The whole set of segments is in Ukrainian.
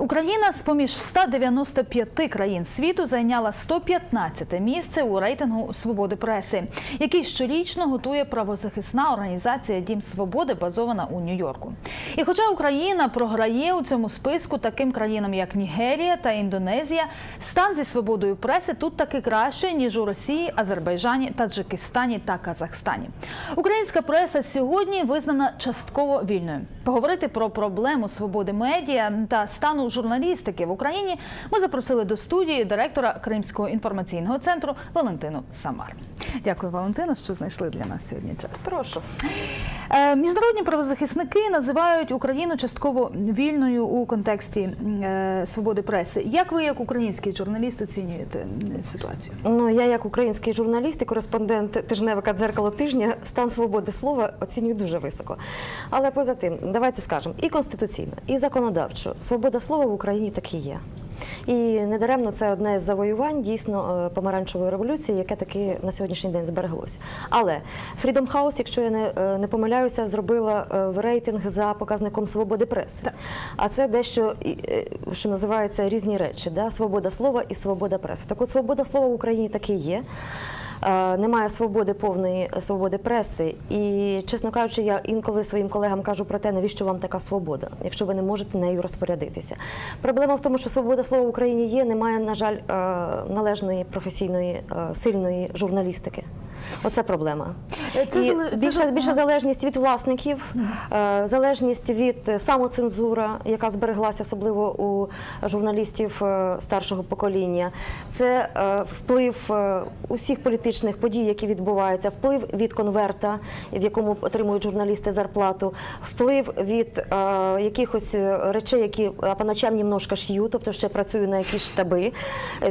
Україна з поміж 195 країн світу зайняла 115 місце у рейтингу свободи преси, який щорічно готує правозахисна організація Дім Свободи, базована у Нью-Йорку. І хоча Україна програє у цьому списку таким країнам, як Нігерія та Індонезія, стан зі свободою преси тут таки краще ніж у Росії, Азербайджані, Таджикистані та Казахстані. Українська преса сьогодні визнана частково вільною. Поговорити про проблему свободи медіа та стану журналістики в Україні ми запросили до студії директора Кримського інформаційного центру Валентину Самар. Дякую, Валентина, що знайшли для нас сьогодні час. Прошу. Е, Міжнародні правозахисники називають Україну частково вільною у контексті е, свободи преси. Як ви, як український журналіст, оцінюєте ситуацію? Ну я як український журналіст і кореспондент тижневика дзеркало тижня стан свободи слова оцінюю дуже високо. Але поза тим, давайте скажемо, і конституційно, і законодавчо свобода слова в Україні таки є. І недаремно це одне з завоювань дійсно е, помаранчевої революції, яке таки на сьогоднішній день збереглося. Але Freedom House, якщо я не, е, не помиляюся, зробила е, в рейтинг за показником свободи преси. А це дещо е, що називається різні речі: да? свобода слова і свобода преси. Так от свобода слова в Україні таки є. Е, Немає свободи повної е, свободи преси, і чесно кажучи, я інколи своїм колегам кажу про те, навіщо вам така свобода, якщо ви не можете нею розпорядитися. Проблема в тому, що свобода слова в Україні є. Немає, на жаль, е, належної професійної сильної журналістики. Оце проблема. Е, це і це більша, за- більша залежність від власників, е, залежність від е, самоцензура, яка збереглася особливо у журналістів старшого покоління. Це вплив усіх політичних подій, які відбуваються, вплив від конверта, в якому отримують журналісти зарплату, вплив від якихось речей, які по ночам немножко шью, тобто ще працюю на якісь штаби.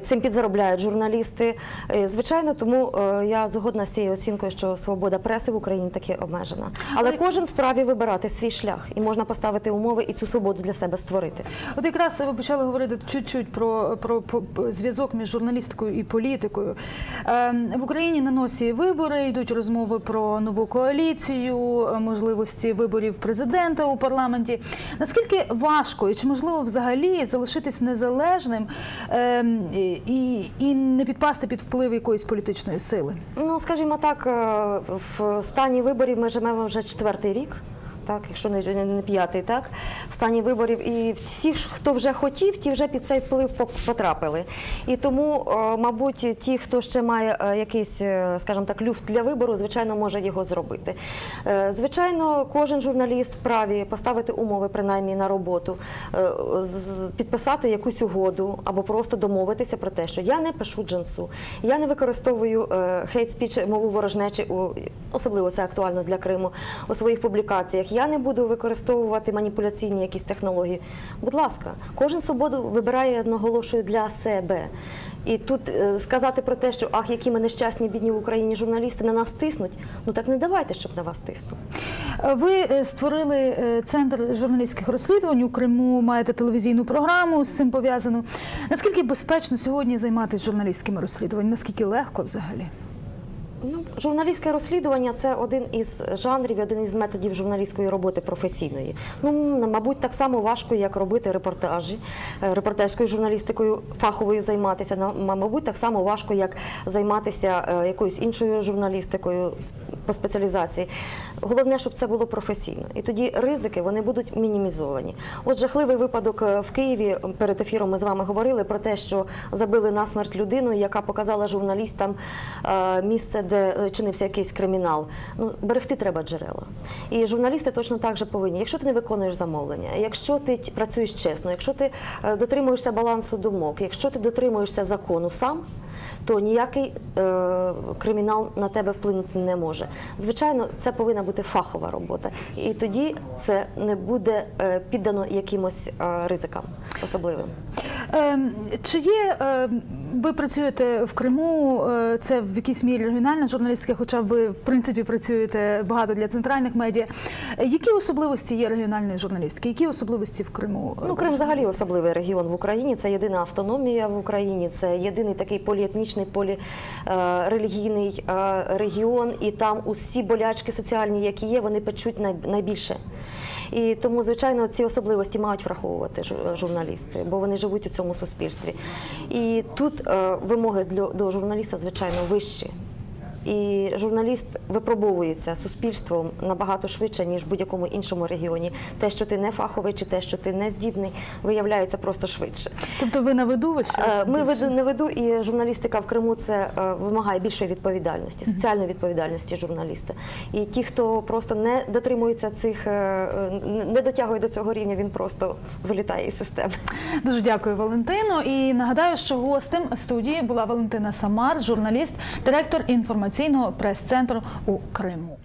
Цим підзаробляють журналісти. Звичайно, тому я згодна з цією оцінкою, що свобода преси в Україні таки обмежена. Але Але- кожен вправі вибирати свій шлях і можна поставити умови і цю свободу для себе створити. От якраз ви почали говорити чуть-чуть про, про, по- зв'язок між журналістикою і політикою. Ем, в Україні на носі вибори, йдуть розмови про нову коаліцію, можливості виборів президента у парламенті. Наскільки важко і чи можливо взагалі залишитись незалежним ем, і, і не підпасти під вплив якоїсь політичної сили? Ну, скажімо так, е, в стані виборів ми живемо вже четвертий рік. Так, якщо не, не, п'ятий, так в стані виборів, і всі, хто вже хотів, ті вже під цей вплив потрапили. І тому, е, мабуть, ті, хто ще має е, якийсь, е, скажімо так, люфт для вибору, звичайно, може його зробити. Звичайно, кожен журналіст вправі поставити умови, принаймні на роботу, підписати якусь угоду або просто домовитися про те, що я не пишу джинсу, я не використовую хейт спіч, мову ворожнечі, особливо це актуально для Криму, у своїх публікаціях. Я не буду використовувати маніпуляційні якісь технології. Будь ласка, кожен свободу вибирає, наголошую, для себе. І тут е, сказати про те, що ах, які ми нещасні, бідні в Україні журналісти на нас тиснуть. Ну так не давайте, щоб на вас тиснули. Е, Ви е, створили центр журналістських розслідувань у Криму, маєте телевізійну програму з цим пов'язану. Наскільки безпечно сьогодні займатися журналістськими розслідуваннями? Наскільки легко взагалі? Ну, журналістське розслідування це один із жанрів, один із методів журналістської роботи професійної. Ну, мабуть, так само важко, як робити репортажі, репортажською репортерською журналістикою фаховою займатися. Мабуть, так само важко, як займатися е, якоюсь іншою журналістикою по спеціалізації. Головне, щоб це було професійно. І тоді ризики вони будуть мінімізовані. От жахливий випадок е, в Києві перед ефіром ми з вами говорили про те, що забили насмерть людину, яка показала журналістам е, місце, де е, чинився якийсь кримінал. Ну, берегти треба джерела. І журналісти точно так же повинні. Якщо ти не виконуєш замовлення, якщо ти працюєш чесно, якщо ти дотримуєшся балансу думок, якщо ти дотримуєшся закону сам. То ніякий е, кримінал на тебе вплинути не може. Звичайно, це повинна бути фахова робота, і тоді це не буде е, піддано якимось е, ризикам особливим. Ем, Чи є ем, ви працюєте в Криму. е, Це в якійсь мірі регіональна журналістика, хоча ви в принципі працюєте багато для центральних медіа. Е, Які особливості є регіональної журналістики? Які особливості в Криму? е, Ну, Крим взагалі особливий регіон в Україні. Це єдина автономія в Україні, це єдиний такий поліетнічний, полірелігійний регіон, і там усі болячки соціальні, які є, вони печуть най- найбільше. І тому, звичайно, ці особливості мають враховувати журналісти, бо вони живуть у цьому суспільстві. І тут е, вимоги до журналіста, звичайно, вищі. І журналіст випробовується суспільством набагато швидше, ніж в будь-якому іншому регіоні. Те, що ти не фаховий, чи те, що ти не здібний, виявляється просто швидше. Тобто ви на виду ви ще Ми веду не веду, і журналістика в Криму це е, вимагає більшої відповідальності, соціальної відповідальності журналіста. І ті, хто просто не дотримується цих, е, е, не дотягує до цього рівня, він просто вилітає із системи. Дуже дякую, Валентино. І нагадаю, що гостем студії була Валентина Самар, журналіст, директор інформаційного прес-центру у Криму.